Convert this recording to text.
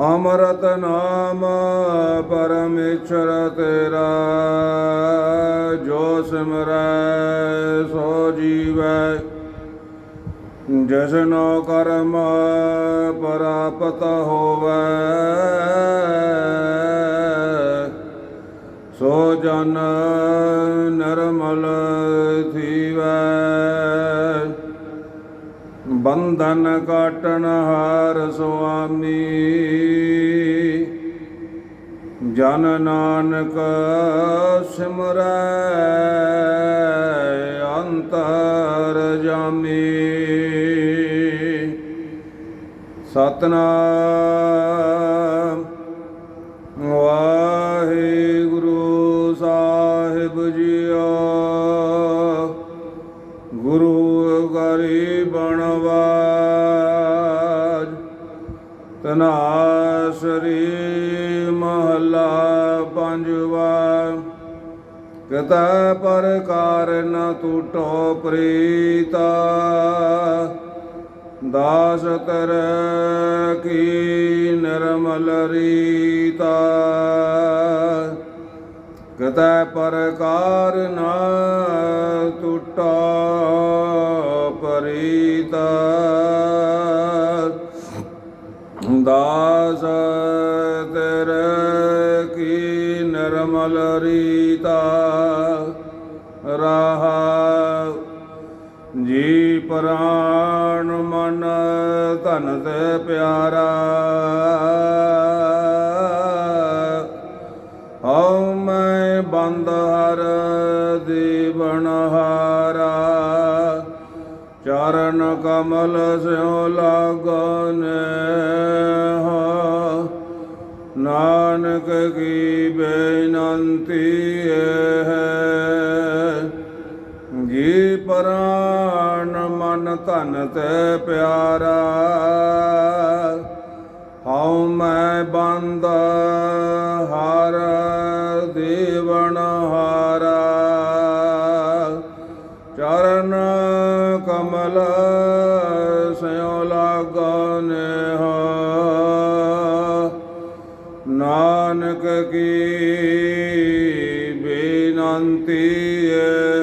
अमृत नाम परमेश्वर तेरा जो सिमर सो जीव जसनो कर्म परापत होव सो जन निर्मल थीवै। ਬੰਧਨ ਕਾਟਣ ਹਾਰ ਸੁਆਮੀ। ਜਨ ਨਾਨਕ ਸਿਮਰੈ ਅੰਤਰ ਜਾਮੀ। ਸਤਨਾਮ ਵਾਹਿਗੁਰੂ। ਗੁਰੂ ਗਰੀ ਬਣਵਾਜ। ਤਨਾਸਰੀ ਮਹਲਾ ਪੰਜਵਾ। ਕਤੈ ਪ੍ਰਕਾਰ ਨ ਟੂਟੋ ਪ੍ਰੀਤਾ। ਦਾਸ ਤਰ ਕੀ ਨਿਰਮਲ ਰੀਤਾ। ਕਤੈ ਪ੍ਰਕਾਰ ਨਾ ਟੁੱਟਾ ਪਰੀਤਾ। ਦਾਸ ਤੇਰੇ ਕੀ ਨਰਮਲ ਰੀਤਾ। ਰਹਾ ਜੀ ਪ੍ਰਾਣ ਮਨ ਧਨ ਤੇ ਪਿਆਰਾ। ਹਉ ਬੰਦ ਹਰ ਦੀਵਨ ਹਾਰਾ। ਚਰਨ ਕਮਲ ਸਿਉ ਲਾਗਨ ਨਾਨਕ ਕੀ ਬੇਨੰਤੀ ਹੈ। ਜੀ ਪ੍ਰਾਨ ਮਨ ਧਨ ਤੇ ਪਿਆਰਾ। ਹਉ ਮੈਂ ਬੰਦ ਹਰ ਦੇਵਨ ਹਾਰਾ। ਚਰਨ ਕਮਲ ਸਿਉ ਲਾਗਨ ਨਾਨਕ ਕੀ ਬੇਨੰਤੀ ਹੈ